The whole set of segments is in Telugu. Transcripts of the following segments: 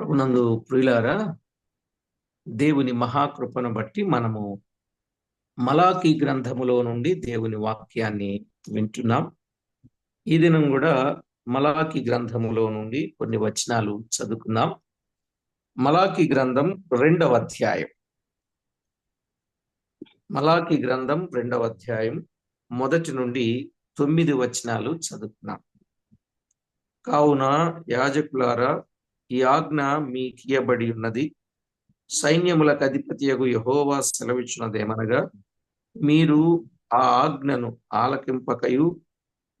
ప్రభునందు ప్రియులారా దేవుని మహాకృపను బట్టి మనము మలాఖీ గ్రంథములో నుండి దేవుని వాక్యాన్ని వింటున్నాం. ఈ దినం కూడా మలాకి గ్రంథములో నుండి కొన్ని వచనాలు చదువుకుందాం. మలాకి గ్రంథం రెండవ అధ్యాయం. మలాకి గ్రంథం రెండవ అధ్యాయం మొదటి నుండి తొమ్మిది వచనాలు చదువుకున్నాం కావున యాజకులారా ఈ ఆజ్ఞ మీకియబడి ఉన్నది. సైన్యములకు అధిపతియగు యహోవా సెలవిచ్చినదేమనగా మీరు ఆ ఆజ్ఞను ఆలకింపకయు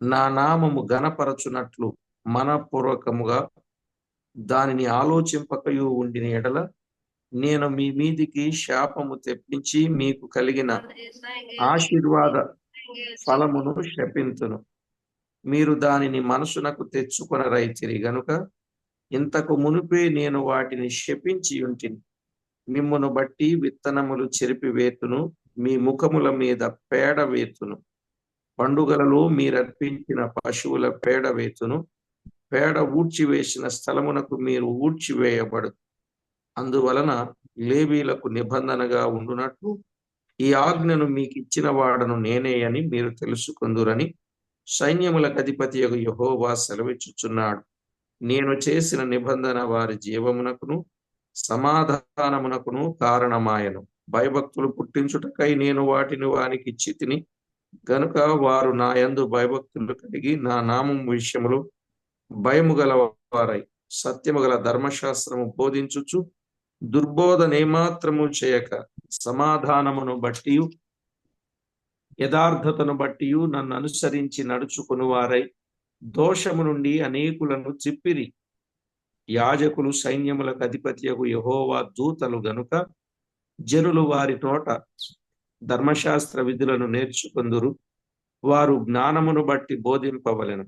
నా నామము గణపరచునట్లు మనపూర్వకముగా దానిని ఆలోచింపకయు ఉండిన ఎడల నేను మీ మీదికి శాపము తెప్పించి మీకు కలిగిన ఆశీర్వాద ఫలమును శపింతును. మీరు దానిని మనసునకు తెచ్చుకొనరైతిరి గనుక ఇంతకు మునిపే నేను వాటిని శపించి ఉంటిని. మిమ్మును బట్టి విత్తనములు చెరిపివేతును మీ ముఖముల మీద పేడ వేతును. పండుగలలో మీరర్పించిన పశువుల పేడ వేతును. పేడ ఊడ్చివేసిన స్థలమునకు మీరు ఊడ్చివేయబడు అందువలన లేవీలకు నిబంధనగా ఉండునట్లు ఈ ఆజ్ఞను మీకు ఇచ్చిన వాడను నేనే అని మీరు తెలుసుకుందురని సైన్యములకు అధిపతి యొక్క యహోవా సెలవిచ్చుచున్నాడు. నేను చేసిన నిబంధన వారి జీవమునకును సమాధానమునకును కారణమాయను. భయభక్తులు పుట్టించుటకై నేను వాటిని వానికి చితిని గనుక వారు నా యందు భయభక్తులు కలిగి నా నామం విషయములు భయము గల వారై సత్యము గల ధర్మశాస్త్రము బోధించుచు దుర్బోధనేమాత్రము చేయక సమాధానమును బట్టి యథార్థతను బట్టి నన్ను అనుసరించి నడుచుకుని వారై దోషము నుండి అనేకులను చిప్పిరి. యాజకులు సైన్యములకు అధిపత్యకు యహోవా దూతలు గనుక జనులు వారి తోట ధర్మశాస్త్ర విధులను నేర్చుకుందురు. వారు జ్ఞానమును బట్టి బోధింపవలెను.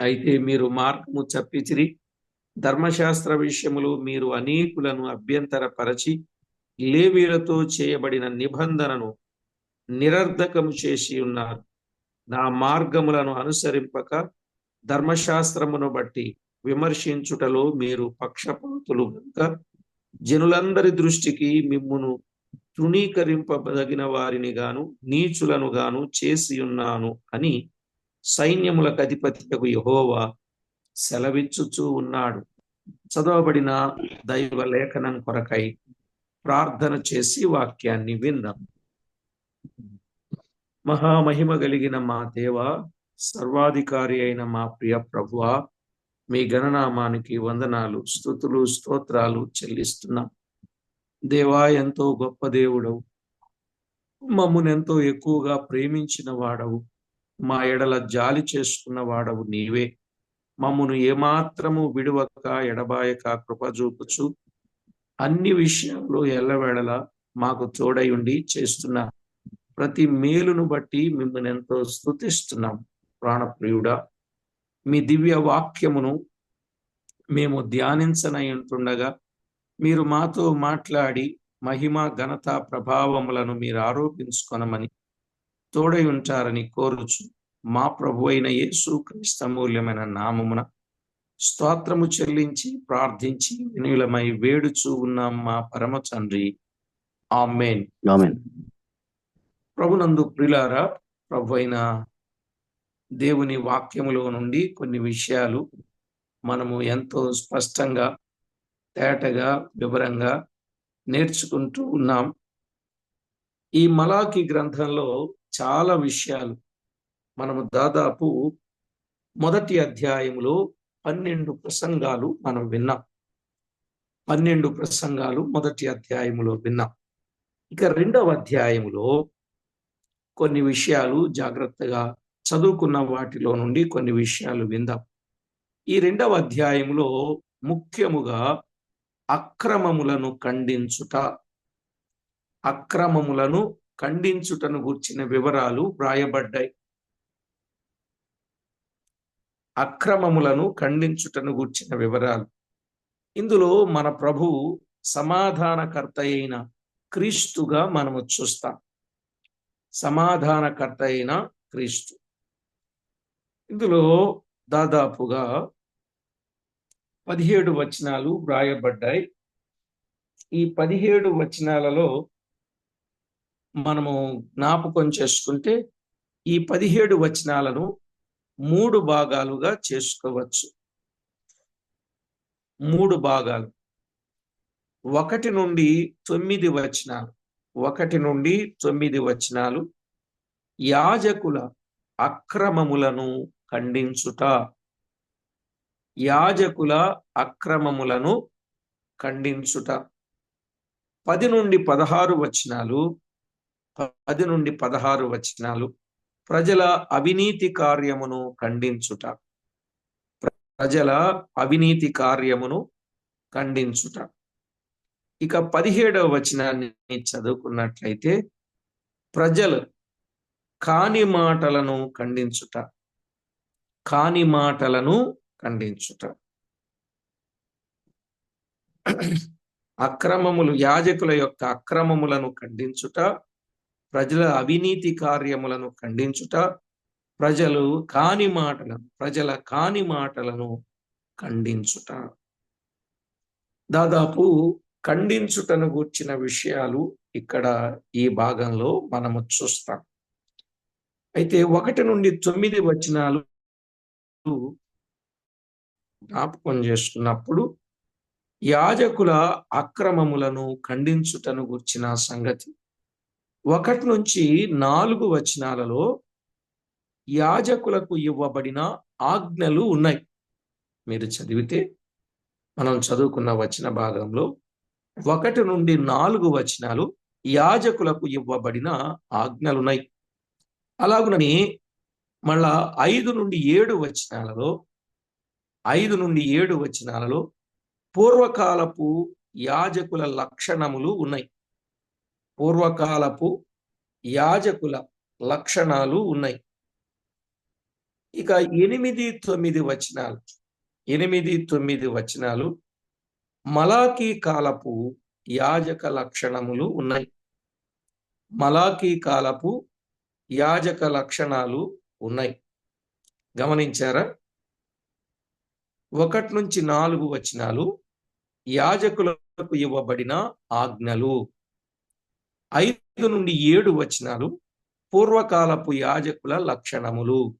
అయితే మీరు మార్గము చప్పిచిరి. ధర్మశాస్త్ర విషయములు మీరు అనేకులను అభ్యంతరపరచి లేవీలతో చేయబడిన నిబంధనను నిరర్ధకము చేసి ఉన్నారు. నా మార్గములను అనుసరింపక ధర్మశాస్త్రమును బట్టి విమర్శించుటలో మీరు పక్షపాతులు కనుక జనులందరి దృష్టికి మిమ్మును తృణీకరింపదగిన వారిని గాను నీచులను గాను చేసి ఉన్నాను అని సైన్యములకు అధిపతియకు యహోవా సెలవిచ్చుచూ ఉన్నాడు. చదవబడిన దైవ లేఖనం కొరకై ప్రార్థన చేసి వాక్యాన్ని విందాం మహామహిమ కలిగిన మా దేవ సర్వాధికారి అయిన మా ప్రియ ప్రభువ మీ గణనామానికి వందనాలు స్థుతులు స్తోత్రాలు చెల్లిస్తున్నాం. దేవా ఎంతో గొప్ప దేవుడవు. మమ్మను ఎంతో ఎక్కువగా ప్రేమించిన వాడవు. మా ఎడల జాలి చేసుకున్న వాడవు నీవే. మమ్మను ఏమాత్రము విడువక ఎడబాయక కృపజూపుచు అన్ని విషయంలో ఎల్లవేళలా మాకు తోడై ఉండి ప్రతి మేలును బట్టి మిమ్మల్ని ఎంతో స్థుతిస్తున్నాం ప్రాణప్రియుడా మీ దివ్య వాక్యమును మేము ధ్యానించనై ఉంటుండగా మీరు మాతో మాట్లాడి మహిమ ఘనత ప్రభావములను మీరు ఆరోపించుకొనమని తోడై ఉంటారని కోరుచు మా ప్రభు అయిన యేసు క్రీస్తమూల్యమైన నామమున స్తోత్రము చెల్లించి ప్రార్థించి వినులమై వేడుచూ ఉన్నాం మా పరమ తండ్రి ఆమెన్. ఆమెన్. ప్రభునందు ప్రిలారా ప్రభు అయిన దేవుని వాక్యములో నుండి కొన్ని విషయాలు మనము ఎంతో స్పష్టంగా తేటగా వివరంగా నేర్చుకుంటూ ఉన్నాం. ఈ మలాకి గ్రంథంలో చాలా విషయాలు మనము దాదాపు మొదటి అధ్యాయంలో పన్నెండు ప్రసంగాలు మనం విన్నాం. పన్నెండు ప్రసంగాలు మొదటి అధ్యాయములో విన్నాం. ఇక రెండవ అధ్యాయములో కొన్ని విషయాలు జాగ్రత్తగా చదువుకున్న వాటిలో నుండి కొన్ని విషయాలు విందాం. ఈ రెండవ అధ్యాయంలో ముఖ్యముగా అక్రమములను ఖండించుట అక్రమములను ఖండించుటను గూర్చిన వివరాలు వ్రాయబడ్డాయి. అక్రమములను ఖండించుటను గూర్చిన వివరాలు. ఇందులో మన ప్రభు సమాధానకర్త అయిన క్రీస్తుగా మనము చూస్తాం. సమాధానకర్త అయిన క్రీస్తు. ఇందులో దాదాపుగా పదిహేడు వచనాలు వ్రాయబడ్డాయి. ఈ పదిహేడు వచనాలలో మనము జ్ఞాపకం చేసుకుంటే ఈ పదిహేడు వచనాలను మూడు భాగాలుగా చేసుకోవచ్చు. మూడు భాగాలు. ఒకటి నుండి తొమ్మిది వచనాలు. ఒకటి నుండి తొమ్మిది వచనాలు యాజకుల అక్రమములను ఖండించుట. యాజకుల అక్రమములను ఖండించుట. పది నుండి పదహారు వచనాలు పది నుండి పదహారు వచనాలు ప్రజల అవినీతి కార్యమును ఖండించుట. ప్రజల అవినీతి కార్యమును ఖండించుట. ఇక పదిహేడవ వచనాన్ని చదువుకున్నట్లయితే ప్రజలు కాని మాటలను ఖండించుట కాని మాటలను ఖండించుట. అక్రమములు యాజకుల యొక్క అక్రమములను ఖండించుట ప్రజల అవినీతి కార్యములను ఖండించుట ప్రజలు కాని మాటలను ప్రజల కాని మాటలను ఖండించుట. దాదాపు ఖండించుటను గూర్చిన విషయాలు ఇక్కడ ఈ భాగంలో మనము చూస్తాం. అయితే ఒకటి నుండి తొమ్మిది వచనాలు జ్ఞాపకం చేస్తున్నప్పుడు యాజకుల అక్రమములను ఖండించుటను గుర్చిన సంగతి. ఒకటి నుంచి నాలుగు వచనాలలో యాజకులకు ఇవ్వబడిన ఆజ్ఞలు ఉన్నాయి. మీరు చదివితే మనం చదువుకున్న వచన భాగంలో ఒకటి నుండి నాలుగు వచనాలు యాజకులకు ఇవ్వబడిన ఆజ్ఞలున్నాయి. అలాగునని మళ్ళా ఐదు నుండి ఏడు వచనాలలో ఐదు నుండి ఏడు వచనాలలో పూర్వకాలపు యాజకుల లక్షణములు ఉన్నాయి. పూర్వకాలపు యాజకుల లక్షణాలు ఉన్నాయి. ఇక ఎనిమిది తొమ్మిది వచనాలు ఎనిమిది తొమ్మిది వచనాలు మలాకీ కాలపు యాజక లక్షణములు ఉన్నాయి. మలాకీ కాలపు యాజక లక్షణాలు ఉన్నాయి. గమనించారా? ఒకటి నుంచి నాలుగు వచనాలు యాజకులకు ఇవ్వబడిన ఆజ్ఞలు. ఐదు నుండి ఏడు వచనాలు పూర్వకాలపు యాజకుల లక్షణములు.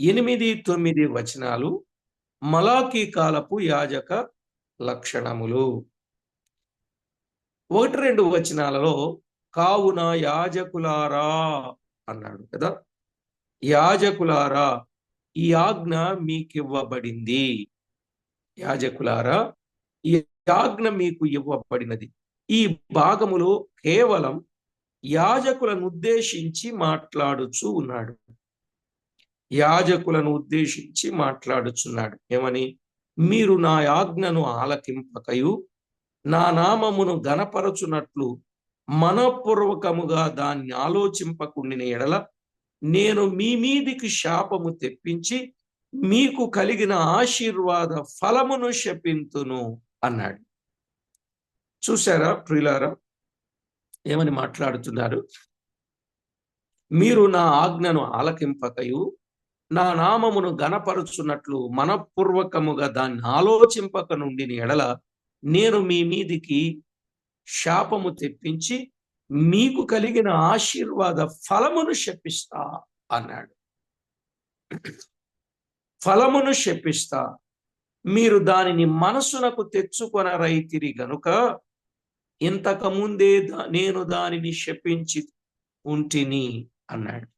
ఎనిమిది తొమ్మిది వచనాలు మలాకీ కాలపు యాజక లక్షణములు. ఒకటి రెండు వచనాలలో కావున యాజకులారా అన్నాడు కదా. యాజకులారా ఈ ఆజ్ఞ మీకివ్వబడింది. యాజకులారా ఈ ఆజ్ఞ మీకు ఇవ్వబడినది. ఈ భాగములో కేవలం యాజకులను ఉద్దేశించి మాట్లాడుచు ఉన్నాడు. యాజకులను ఉద్దేశించి మాట్లాడుచున్నాడు. ఏమని? మీరు నా ఆజ్ఞను ఆలకింపకయు. నా నామమును గనపరచునట్లు మనపూర్వకముగా దాన్ని ఆలోచింపకుండిన ఎడల నేను మీ మీదికి శాపము తెప్పించి మీకు కలిగిన ఆశీర్వాద ఫలమును శపింతును అన్నాడు. చూసారా ప్రియులారా? ఏమని మాట్లాడుతున్నారు? మీరు నా ఆజ్ఞను ఆలకింపకయు. నా నామమును గణపరుచున్నట్లు మనపూర్వకముగా దాన్ని ఆలోచింపక నుండి ఎడల నేను మీ మీదికి శాపము తెప్పించి మీకు కలిగిన ఆశీర్వాద ఫలమును శపిస్తా అన్నాడు. ఫలమును శపిస్తా. మీరు దానిని మనసునకు తెచ్చుకొనరైతిరి గనుక ఇంతకు ముందే నేను దానిని శపించి ఉంటిని అన్నాడు.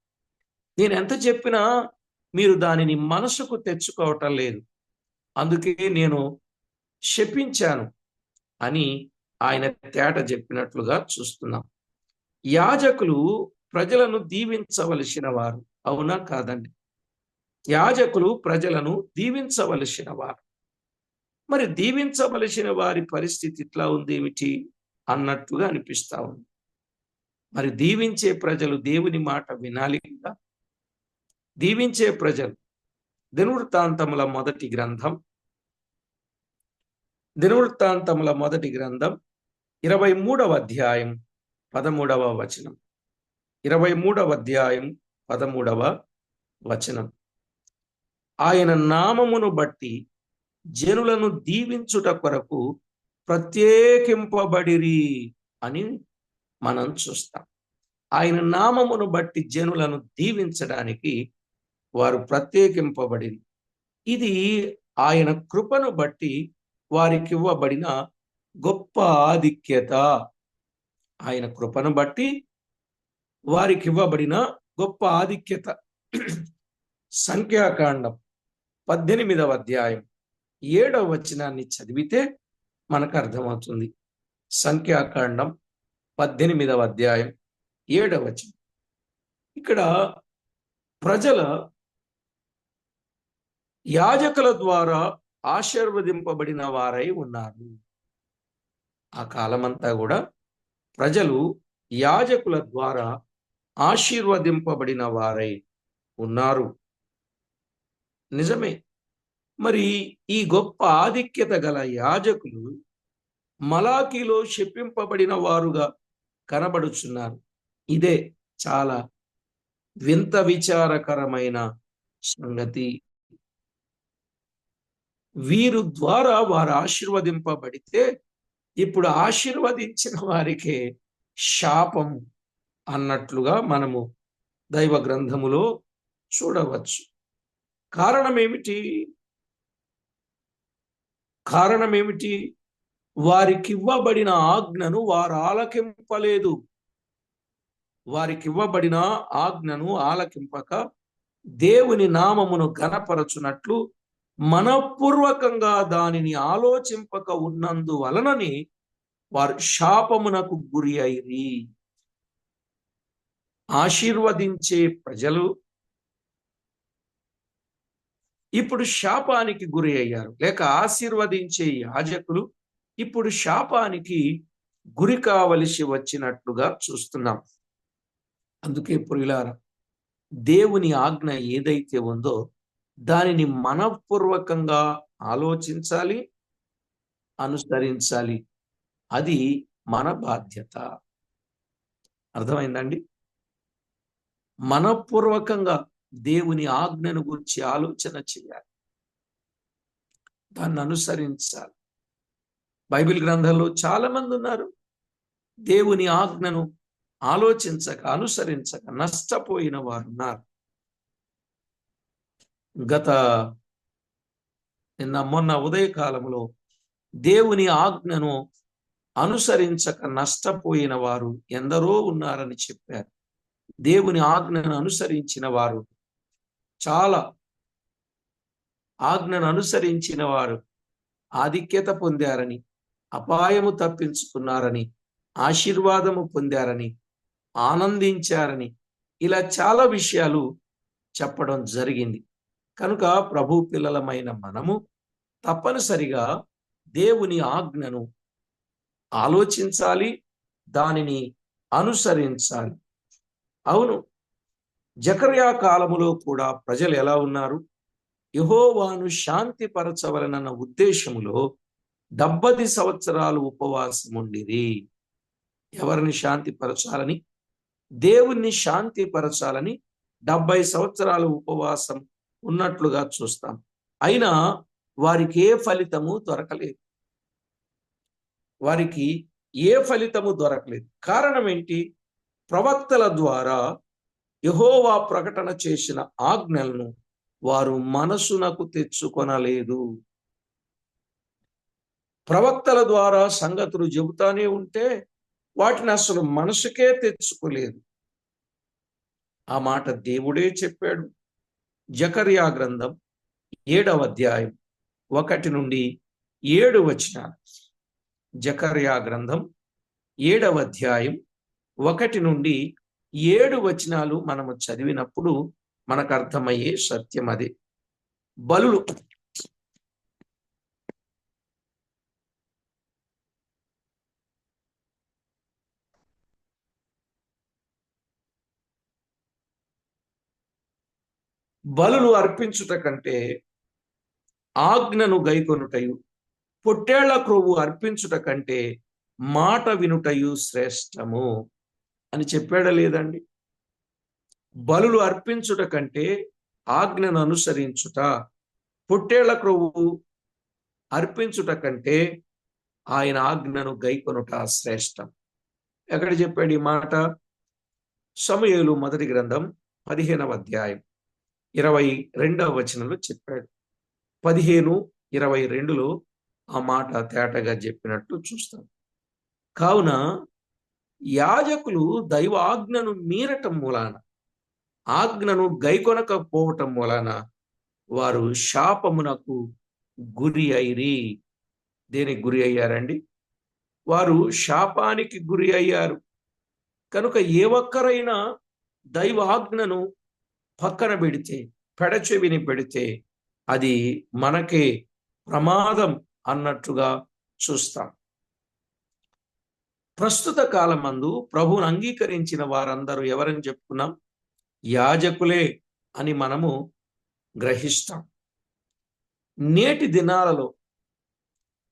నేను ఎంత చెప్పినా మీరు దానిని మనసుకు తెచ్చుకోవటం లేదు. అందుకే నేను శపించాను అని ఆయన తేట చెప్పినట్లుగా చూస్తున్నాం. యాజకులు ప్రజలను దీవించవలసిన వారు అవునా కాదండి? యాజకులు ప్రజలను దీవించవలసిన వారు మరి దీవించవలసిన వారి పరిస్థితి ఇట్లా ఉందేమిటి అన్నట్లుగా అన్నట్టుగా అనిపిస్తా ఉంది. మరి దీవించే ప్రజలు దేవుని మాట వినాలి కదా? దీవించే ప్రజలు. దినవృత్తాంతముల మొదటి గ్రంథం. దినవృత్తాంతముల మొదటి గ్రంథం ఇరవై మూడవ అధ్యాయం పదమూడవ వచనం. ఇరవై మూడవ అధ్యాయం పదమూడవ వచనం. ఆయన నామమును బట్టి జనులను దీవించుట కొరకు ప్రత్యేకింపబడిరి అని మనం చూస్తాం. ఆయన నామమును బట్టి జనులను దీవించడానికి వారు ప్రత్యేకింపబడి ఇది ఆయన కృపను బట్టి వారికి ఇవ్వబడిన గొప్ప ఆధిక్యత. ఆయన కృపను బట్టి వారికి ఇవ్వబడిన గొప్ప ఆధిక్యత. సంఖ్యాకాండం పద్దెనిమిదవ అధ్యాయం ఏడవ వచనాన్ని చదివితే మనకు అర్థమవుతుంది. సంఖ్యాకాండం పద్దెనిమిదవ అధ్యాయం ఏడవ వచనం. ఇక్కడ ప్రజల యాజకుల ద్వారా ఆశీర్వదింపబడిన వారై ఉన్నారు. ఆ కాలమంతా కూడా ప్రజలు యాజకుల ద్వారా ఆశీర్వదింపబడిన వారై ఉన్నారు. నిజమే. మరి ఈ గొప్ప ఆధిక్యత గల యాజకులు మలాకిలో చెప్పింపబడిన వారుగా కనబడుచున్నారు. ఇదే చాలా వింత విచారకరమైన సంగతి. వీరు ద్వారా వారు ఆశీర్వదింపబడితే ఇప్పుడు ఆశీర్వదించిన వారికే శాపం అన్నట్లుగా మనము దైవ గ్రంథములో చూడవచ్చు. కారణం ఏమిటి కారణం ఏమిటి వారికి ఇవ్వబడిన ఆజ్ఞను వారు ఆలకింపలేదు వారికి ఇవ్వబడిన ఆజ్ఞను ఆలకింపక దేవుని నామమును గణపరచునట్లు మనపూర్వకంగా దానిని ఆలోచింపక ఉన్నందు వలనని వారు శాపమునకు గురి అయిరి. ఆశీర్వదించే ప్రజలు ఇప్పుడు శాపానికి గురి అయ్యారు. లేక ఆశీర్వదించే యాజకులు ఇప్పుడు శాపానికి గురి కావలసి వచ్చినట్లుగా చూస్తున్నాం. అందుకే పురిలారా దేవుని ఆజ్ఞ ఏదైతే ఉందో దానిని మనపూర్వకంగా ఆలోచించాలి అనుసరించాలి. అది మన బాధ్యత. అర్థమైందండి? మనపూర్వకంగా దేవుని ఆజ్ఞను గురించి ఆలోచన చేయాలి. దాన్ని అనుసరించాలి. బైబిల్ గ్రంథంలో చాలా మంది ఉన్నారు. దేవుని ఆజ్ఞను ఆలోచించక అనుసరించక నష్టపోయిన వారు ఉన్నారు గత నిన్న మొన్న ఉదయకాలంలో దేవుని ఆజ్ఞను అనుసరించక నష్టపోయిన వారు ఎందరో ఉన్నారని చెప్పారు. దేవుని ఆజ్ఞను అనుసరించిన వారు చాలా ఆజ్ఞను అనుసరించిన వారు ఆధిక్యత పొందారని అపాయము తప్పించుకున్నారని ఆశీర్వాదము పొందారని ఆనందించారని ఇలా చాలా విషయాలు చెప్పడం జరిగింది. కనుక ప్రభు పిల్లలమైన మనము తప్పనిసరిగా దేవుని ఆజ్ఞను ఆలోచించాలి దానిని అనుసరించాలి. అవును జకర్యా కాలములో కూడా ప్రజలు ఎలా ఉన్నారు? యహోవాను శాంతిపరచవలనన్న ఉద్దేశములో డెబ్బది సంవత్సరాలు ఉపవాసం ఉండిరి. ఎవరిని శాంతిపరచాలని? దేవుణ్ణి శాంతిపరచాలని డెబ్బై సంవత్సరాలు ఉపవాసం ఉన్నట్లుగా చూస్తాం. అయినా వారికి ఏ ఫలితము దొరకలేదు. వారికి ఏ ఫలితము దొరకలేదు. కారణం ఏంటి? ప్రవక్తల ద్వారా యహోవా ప్రకటన చేసిన ఆజ్ఞలను వారు మనసునకు తెచ్చుకొనలేదు. ప్రవక్తల ద్వారా సంగతులు చెబుతానే ఉంటే వాటిని అసలు మనసుకే తెచ్చుకోలేదు. ఆ మాట దేవుడే చెప్పాడు. జకర్యా గ్రంథం ఏడవ అధ్యాయం ఒకటి నుండి ఏడు వచ్చిన జకర్యా గ్రంథం ఏడవ అధ్యాయం ఒకటి నుండి ఏడు వచనాలు మనము చదివినప్పుడు మనకు అర్థమయ్యే సత్యం అది. బలులు బలులు అర్పించుట కంటే ఆజ్ఞను గైకొనుటయు పొట్టేళ్ళ క్రొవ్వు అర్పించుట కంటే మాట వినుటయు శ్రేష్టము అని చెప్పాడా లేదండి? బలులు అర్పించుట కంటే ఆజ్ఞను అనుసరించుట పొట్టేళ్ళ క్రొవ్వు అర్పించుట కంటే ఆయన ఆజ్ఞను గైకొనుట శ్రేష్టం. ఎక్కడ చెప్పాడు ఈ మాట? సమయలు మొదటి గ్రంథం పదిహేనవ అధ్యాయం. ఇరవై రెండవ వచనంలో చెప్పాడు. పదిహేను ఇరవై రెండులో ఆ మాట తేటగా చెప్పినట్టు చూస్తాం. కావున యాజకులు దైవాజ్ఞను మీరటం మూలాన ఆజ్ఞను గైకొనకపోవటం మూలాన వారు శాపమునకు గురి అయిరి. దేనికి గురి అయ్యారండి? వారు శాపానికి గురి అయ్యారు. కనుక ఏ ఒక్కరైనా దైవాజ్ఞను పక్కన పెడితే పెడచెవిని పెడితే అది మనకే ప్రమాదం అన్నట్టుగా చూస్తాం. ప్రస్తుత కాలమందు ప్రభువును అంగీకరించిన వారందరూ ఎవరని చెప్పుకున్నాం? యాజకులే అని మనము గ్రహిస్తాం. నేటి దినాలలో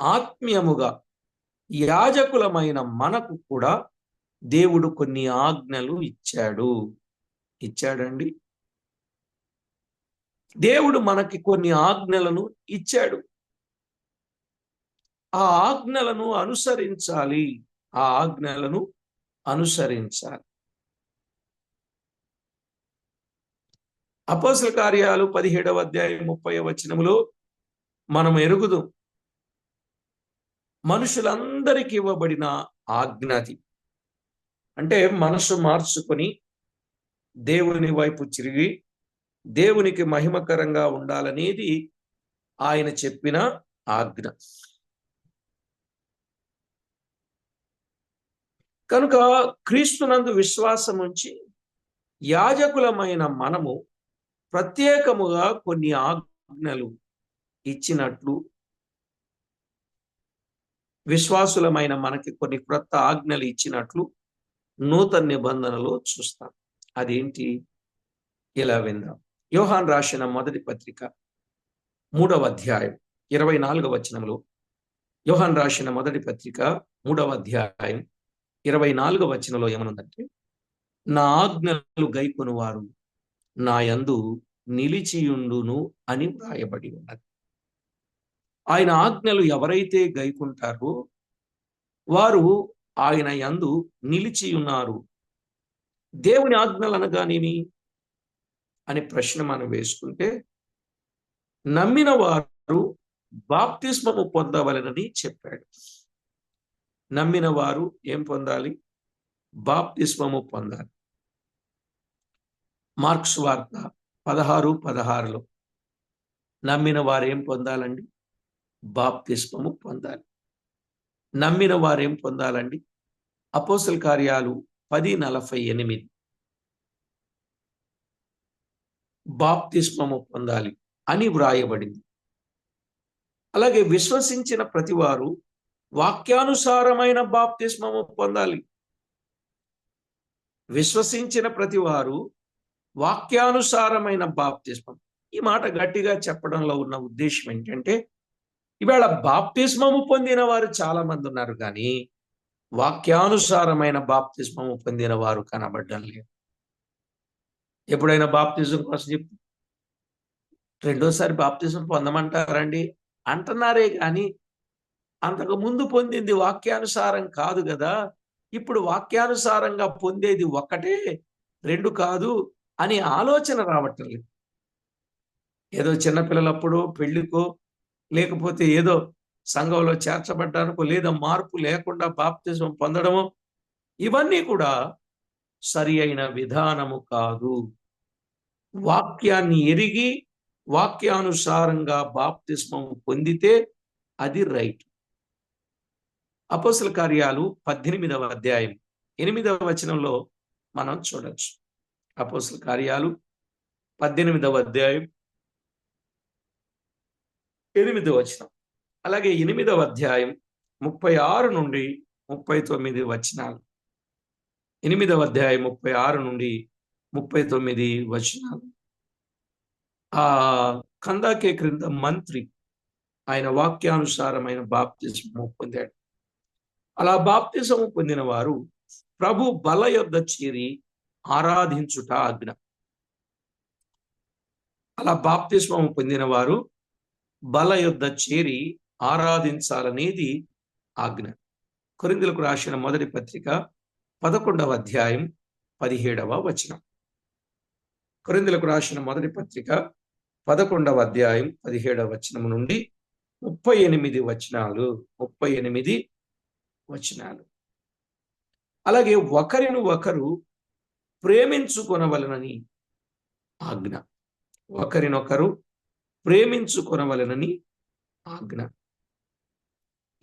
ఆత్మీయముగా యాజకులమైన మనకు కూడా దేవుడు కొన్ని ఆజ్ఞలు ఇచ్చాడు. ఇచ్చాడండి? దేవుడు మనకి కొన్ని ఆజ్ఞలను ఇచ్చాడు. ఆ ఆజ్ఞలను అనుసరించాలి. ఆ ఆజ్ఞలను అనుసరించాలి. అపోసల కార్యాలు పదిహేడవ అధ్యాయం ముప్పై వచనములో మనం ఎరుగుదు. మనుషులందరికి ఇవ్వబడిన ఆజ్ఞది అంటే మనసు మార్చుకొని దేవుని వైపు తిరిగి దేవునికి మహిమకరంగా ఉండాలనేది ఆయన చెప్పిన ఆజ్ఞ. కనుక క్రీస్తునందు విశ్వాసం ఉంచి యాజకులమైన మనము ప్రత్యేకముగా కొన్ని ఆజ్ఞలు ఇచ్చినట్లు విశ్వాసులమైన మనకి కొన్ని క్రొత్త ఆజ్ఞలు ఇచ్చినట్లు నూతన నిబంధనలో చూస్తాం. అదేంటి? ఇలా విందాం. యోహాన్ రాసిన మొదటి పత్రిక మూడవ అధ్యాయం ఇరవై నాలుగవ వచనంలో యోహాన్ రాసిన మొదటి పత్రిక మూడవ అధ్యాయం ఇరవై నాలుగవ వచనంలో ఏమనుందంటే నా ఆజ్ఞలు గైకొను వారు నా యందు నిలిచియుండును అని వ్రాయబడి ఉన్నది. ఆయన ఆజ్ఞలు ఎవరైతే గైకుంటారో వారు ఆయన యందు నిలిచి ఉన్నారు దేవుని ఆజ్ఞలు అనగానేమి అనే ప్రశ్న మనం వేసుకుంటే నమ్మిన వారు బాప్తిస్మము పొందవలనని చెప్పాడు. నమ్మిన వారు ఏం పొందాలి? బాప్తిస్మము పొందాలి. మార్క్స్ వార్త పదహారు పదహారులో నమ్మిన వారు ఏం పొందాలండి? బాప్తిస్మము పొందాలి. నమ్మిన వారు ఏం పొందాలండి? అపోసల కార్యాలు పది నలభై ఎనిమిది. బాప్తిస్మము పొందాలి అని వ్రాయబడింది. అలాగే విశ్వసించిన ప్రతివారు వాక్యానుసారమైన బాప్తిస్మము పొందాలి. విశ్వసించిన ప్రతివారు వాక్యానుసారమైన బాప్తిస్మం ఈ మాట గట్టిగా చెప్పడంలో ఉన్న ఉద్దేశం ఏంటంటే ఇవాళ బాప్తిస్మము పొందిన వారు చాలా మంది ఉన్నారు కానీ వాక్యానుసారమైన బాప్తిస్మము పొందిన వారు కనబడడం లేదు. ఎప్పుడైనా బాప్తిజం కోసం చెప్పు. రెండోసారి బాప్తిజం పొందమంటారండి. అంటున్నారే కానీ అంతకు ముందు పొందింది వాక్యానుసారం కాదు కదా ఇప్పుడు వాక్యానుసారంగా పొందేది ఒక్కటే రెండు కాదు అని ఆలోచన రావటం లేదు ఏదో చిన్నపిల్లలప్పుడు పెళ్ళికో లేకపోతే ఏదో సంఘంలో చేర్చబడ్డానికో లేదా మార్పు లేకుండా బాప్తిజం పొందడము ఇవన్నీ కూడా సరి అయిన విధానము కాదు. వాక్యాన్ని ఎరిగి వాక్యానుసారంగా బాప్తిస్మం పొందితే అది రైట్. అపోసల కార్యాలు పద్దెనిమిదవ అధ్యాయం. ఎనిమిదవ వచనంలో మనం చూడొచ్చు. అపోసల కార్యాలు పద్దెనిమిదవ అధ్యాయం. ఎనిమిదవ వచనం. అలాగే ఎనిమిదవ అధ్యాయం ముప్పై ఆరు నుండి ముప్పై తొమ్మిది వచనాలు. ఎనిమిదవ అధ్యాయం ముప్పై ఆరు నుండి ముప్పై తొమ్మిది వచనాలు. ఆ కందాకే క్రింద మంత్రి ఆయన వాక్యానుసారమైన బాప్తిజము పొందాడు. అలా బాప్తిజము పొందిన వారు ప్రభు బల యొద్ద చేరి ఆరాధించుట ఆజ్ఞ. అలా బాప్తిస్మము పొందిన వారు బల యొద్ద చేరి ఆరాధించాలనేది ఆజ్ఞ. కొరిందులకు రాసిన మొదటి పత్రిక పదకొండవ అధ్యాయం పదిహేడవ వచనం. కొరిందులకు రాసిన మొదటి పత్రిక పదకొండవ అధ్యాయం పదిహేడవ వచనం నుండి ముప్పై ఎనిమిది వచనాలు. ముప్పై ఎనిమిది వచనాలు. అలాగే ఒకరిని ఒకరు ప్రేమించుకొనవలనని ఆజ్ఞ. ఒకరినొకరు ప్రేమించుకొనవలనని ఆజ్ఞ.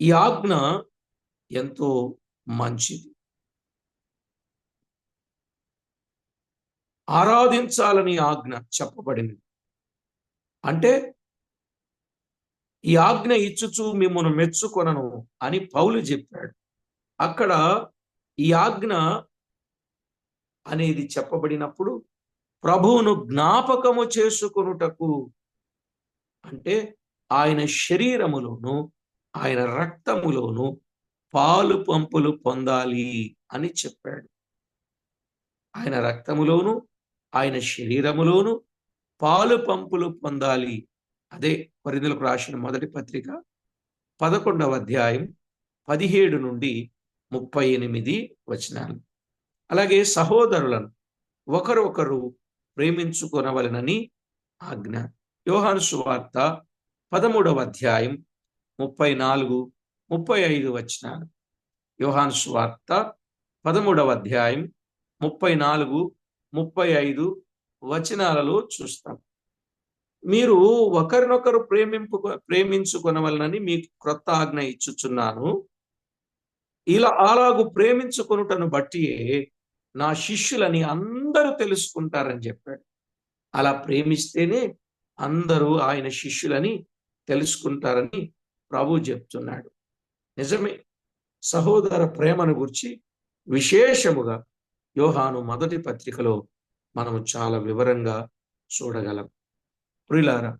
ఈ ఆజ్ఞ ఎంతో మంచిది. ఆరాధించాలని ఆజ్ఞ చెప్పబడింది. అంటే ఈ ఆజ్ఞ ఇచ్చుచు మిమ్మల్ని మెచ్చుకొనను అని పౌలు చెప్పాడు. అక్కడ ఈ ఆజ్ఞ అనేది చెప్పబడినప్పుడు ప్రభువును జ్ఞాపకము చేసుకొనుటకు అంటే ఆయన శరీరములోను ఆయన రక్తములోను పాలు పంపులు పొందాలి అని చెప్పాడు. ఆయన రక్తములోను ఆయన శరీరములోను పాలు పంపులు పొందాలి. అదే పరిధులకు రాసిన మొదటి పత్రిక పదకొండవ అధ్యాయం పదిహేడు నుండి ముప్పై ఎనిమిది వచనాలు. అలాగే సహోదరులను ఒకరు ఒకరు ప్రేమించుకొనవలనని ఆజ్ఞ. యోహాను సువార్త పదమూడవ అధ్యాయం ముప్పై నాలుగు ముప్పై ఐదు వచనాలు. యోహాను సువార్త పదమూడవ అధ్యాయం ముప్పై నాలుగు ముప్పై ఐదు వచనాలలో చూస్తాం. మీరు ఒకరినొకరు ప్రేమింపు ప్రేమించుకొనవలనని మీకు క్రొత్త ఆజ్ఞ ఇచ్చుచున్నాను. ఇలా అలాగు ప్రేమించుకొనుటను బట్టి నా శిష్యులని అందరూ తెలుసుకుంటారని చెప్పాడు. అలా ప్రేమిస్తేనే అందరూ ఆయన శిష్యులని తెలుసుకుంటారని ప్రభు చెప్తున్నాడు. నిజమే సహోదర ప్రేమను గురించి విశేషముగా యోహాను మొదటి పత్రికలో మనము చాలా వివరంగా చూడగలం. ప్రిలారా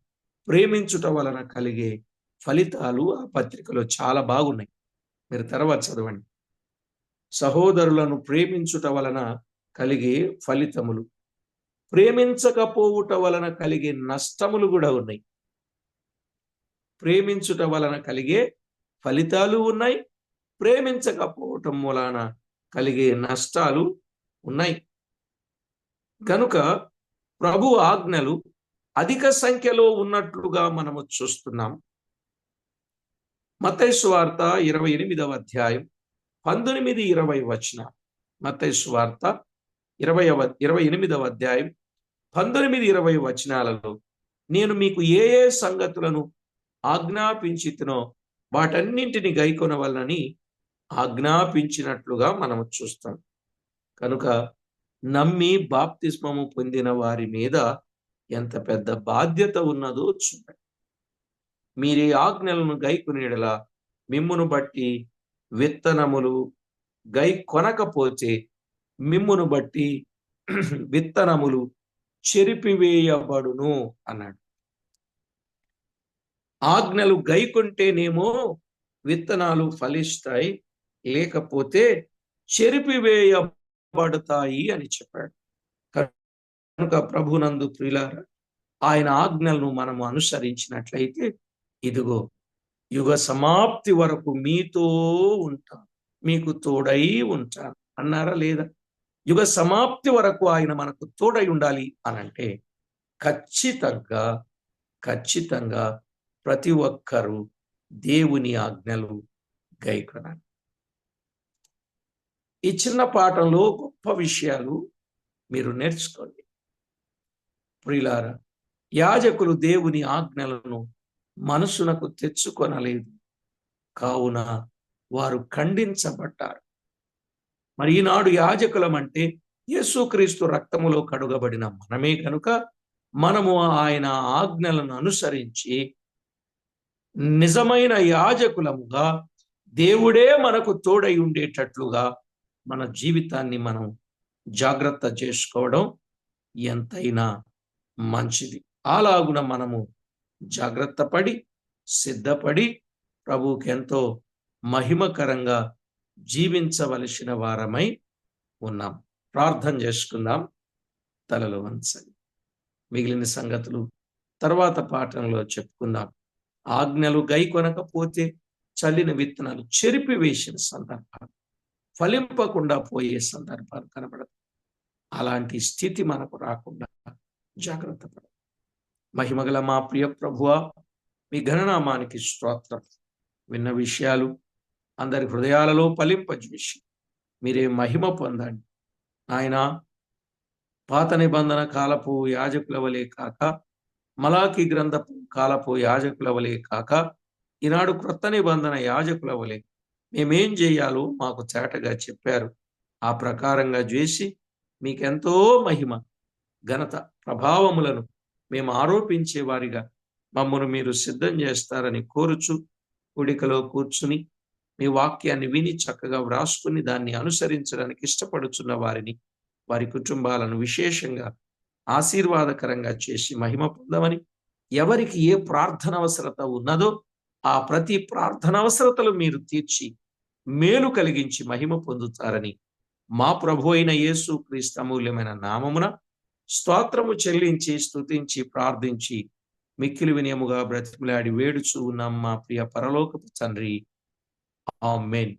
ప్రేమించుట వలన కలిగే ఫలితాలు ఆ పత్రికలో చాలా బాగున్నాయి. మీరు తర్వాత చదవండి. సహోదరులను ప్రేమించుట వలన కలిగే ఫలితములు. ప్రేమించకపోవుట వలన కలిగే నష్టములు కూడా ఉన్నాయి. ప్రేమించుట వలన కలిగే ఫలితాలు ఉన్నాయి. ప్రేమించకపోవటం వలన కలిగే నష్టాలు ఉన్నాయి. కనుక ప్రభు ఆజ్ఞలు అధిక సంఖ్యలో ఉన్నట్లుగా మనము చూస్తున్నాం. మతైసు వార్త ఇరవై ఎనిమిదవ అధ్యాయం పంతొమ్మిది ఇరవై వచన. మతైసు వార్త ఇరవై ఇరవై ఎనిమిదవ అధ్యాయం పంతొమ్మిది ఇరవై వచనాలలో నేను మీకు ఏ ఏ సంగతులను ఆజ్ఞాపించితునో వాటన్నింటిని గైకొనవలనని ఆజ్ఞాపించినట్లుగా మనము చూస్తాం. కనుక నమ్మి బాప్తిస్మము పొందిన వారి మీద ఎంత పెద్ద బాధ్యత ఉన్నదో చూడండి. మీరే ఆజ్ఞలను గైకునేడలా మిమ్మును బట్టి విత్తనములు గై కొనకపోతే మిమ్మును బట్టి విత్తనములు చెరిపివేయబడును అన్నాడు. ఆజ్ఞలు గైకుంటేనేమో విత్తనాలు ఫలిస్తాయి లేకపోతే చెరిపివేయ పడతాయి అని చెప్పాడు. కనుక ప్రభునందు ప్రిలార ఆయన ఆజ్ఞలను మనము అనుసరించినట్లయితే ఇదిగో యుగ సమాప్తి వరకు మీతో ఉంటాను మీకు తోడై ఉంటాను అన్నారా లేదా? యుగ సమాప్తి వరకు ఆయన మనకు తోడై ఉండాలి అనంటే ఖచ్చితంగా ఖచ్చితంగా ప్రతి ఒక్కరూ దేవుని ఆజ్ఞలు గైకొనాలి. ఈ చిన్న పాఠంలో గొప్ప విషయాలు మీరు నేర్చుకోండి. ప్రియులారా యాజకులు దేవుని ఆజ్ఞలను మనసునకు తెచ్చుకొనలేదు. కావున వారు ఖండించబడ్డారు. మరి ఈనాడు యాజకులం అంటే యేసుక్రీస్తు రక్తములో కడుగబడిన మనమే కనుక మనము ఆయన ఆజ్ఞలను అనుసరించి నిజమైన యాజకులముగా దేవుడే మనకు తోడై ఉండేటట్లుగా మన జీవితాన్ని మనం జాగ్రత్త చేసుకోవడం ఎంతైనా మంచిది. అలాగున మనము జాగ్రత్త పడి సిద్ధపడి ప్రభువుకి ఎంతో మహిమకరంగా జీవించవలసిన వారమై ఉన్నాం. ప్రార్థన చేసుకుందాం. తలలో వంచండి. మిగిలిన సంగతులు తర్వాత పాఠంలో చెప్పుకుందాం. ఆజ్ఞలు గై కొనకపోతే చల్లిన విత్తనాలు చెరిపి వేసిన సందర్భాలు. ఫలింపకుండా పోయే సందర్భాలు కనబడదు. అలాంటి స్థితి మనకు రాకుండా జాగ్రత్త పడ మహిమగల మా ప్రియ ప్రభువ మీ ఘననామానికి స్తోత్రం. విన్న విషయాలు అందరి హృదయాలలో ఫలింపజేసి మీరే మహిమ పొందండి. ఆయన పాత నిబంధన కాలపు యాజకుల వలె కాక మలాకి గ్రంథపు కాలపు యాజకుల వలె కాక ఈనాడు క్రొత్త నిబంధన యాజకుల వలె మేమేం చేయాలో మాకు చేటగా చెప్పారు. ఆ ప్రకారంగా చేసి మీకెంతో మహిమ ఘనత ప్రభావములను మేము ఆరోపించే వారిగా మమ్మను మీరు సిద్ధం చేస్తారని కోరుచు ఉడికలో కూర్చుని మీ వాక్యాన్ని విని చక్కగా వ్రాసుకుని దాన్ని అనుసరించడానికి ఇష్టపడుచున్న వారిని వారి కుటుంబాలను విశేషంగా ఆశీర్వాదకరంగా చేసి మహిమ పొందమని ఎవరికి ఏ ప్రార్థన అవసరత ఉన్నదో ఆ ప్రతి ప్రార్థన అవసరతలు మీరు తీర్చి మేలు కలిగించి మహిమ పొందుతారని మా ప్రభు అయిన యేసు క్రీస్తమూల్యమైన నామమున స్తోత్రము చెల్లించి స్తుతించి ప్రార్థించి మిక్కిలి వినయముగా బ్రతిమలాడి వేడుచు ఉన్నాం మా ప్రియ పరలోకపు తండ్రి. ఆమెన్.